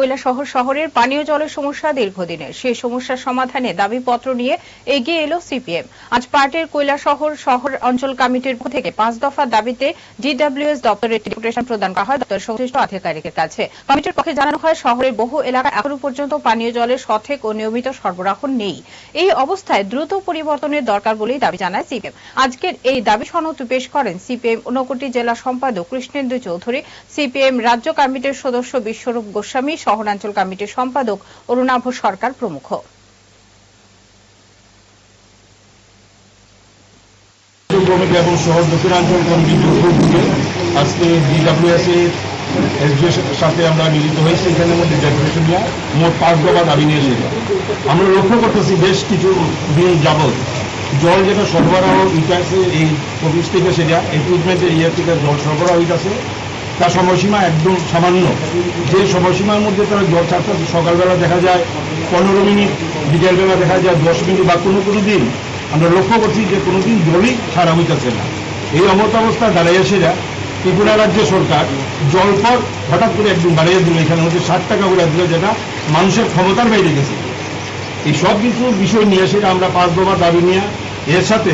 কৈলাসহর শহরের পানীয় জলের সমস্যা দীর্ঘদিনের। সেই সমস্যার সমাধানে দাবিপত্র নিয়ে এগিয়ে এলো সিপিএম। আজ পার্টির কৈলাসহর শহর অঞ্চল কমিটির পক্ষ থেকে পাঁচ দফা দাবিতে ডিডব্লিউএস দপ্তরের ডেপুটেশন প্রদান করা হয় দপ্তরের সংশ্লিষ্ট আধিকারিকের কাছে। কমিটির পক্ষে জানানো হয়, শহরের বহু এলাকায় এখনও পর্যন্ত পানীয় জলের সঠিক ও নিয়মিত সরবরাহ নেই। এই অবস্থায় দ্রুত পরিবর্তনের দরকার বলেই দাবি জানায় সিপিএম। আজকের এই দাবি সনদ পেশ করেন সিপিএম ঊনকোটি জেলা সম্পাদক কৃষ্ণেন্দু চৌধুরী। সিপিএম রাজ্য কমিটির সদস্য বিশ্বরূপ গোস্বামী শহরাঞ্চল কমিটির সম্পাদক অরুণাভ সরকার প্রমুখ। এবং শহর দক্ষিণাঞ্চল আজকে সাথে আমরা মিলিত হয়েছি নিয়ে মোট পাঁচ দফা দাবি নিয়ে আমরা লক্ষ্য করতেছি বেশ কিছু দিন যাবৎ জল যেটা সরবরাহ ইতিহাসে এই অফিস থেকে সেটা ইকুইপমেন্টের ইয়ে থেকে জল সরবরাহ হইতেছে তার সময়সীমা একদম সামান্য। যে সময়সীমার মধ্যে তারা জল ছাড়তে সকালবেলা দেখা যায় পনেরো মিনিট, বিকেলবেলা দেখা যায় দশ মিনিট বা কোনো কোনো দিন। আমরা লক্ষ্য করছি যে কোনোদিন জলই ছাড়া হইতেছে না। এই অমত অবস্থা দাঁড়িয়ে এসেরা ত্রিপুরা রাজ্য সরকার জল কর হঠাৎ করে একদিন বাড়িয়ে দিল। এখানে হচ্ছে ষাট টাকা করে দিল যেটা মানুষের ক্ষমতার বাইরে গেছে। এই সব কিছু বিষয় নিয়ে সেটা আমরা পাঁচ দফা দাবি নিয়ে এর সাথে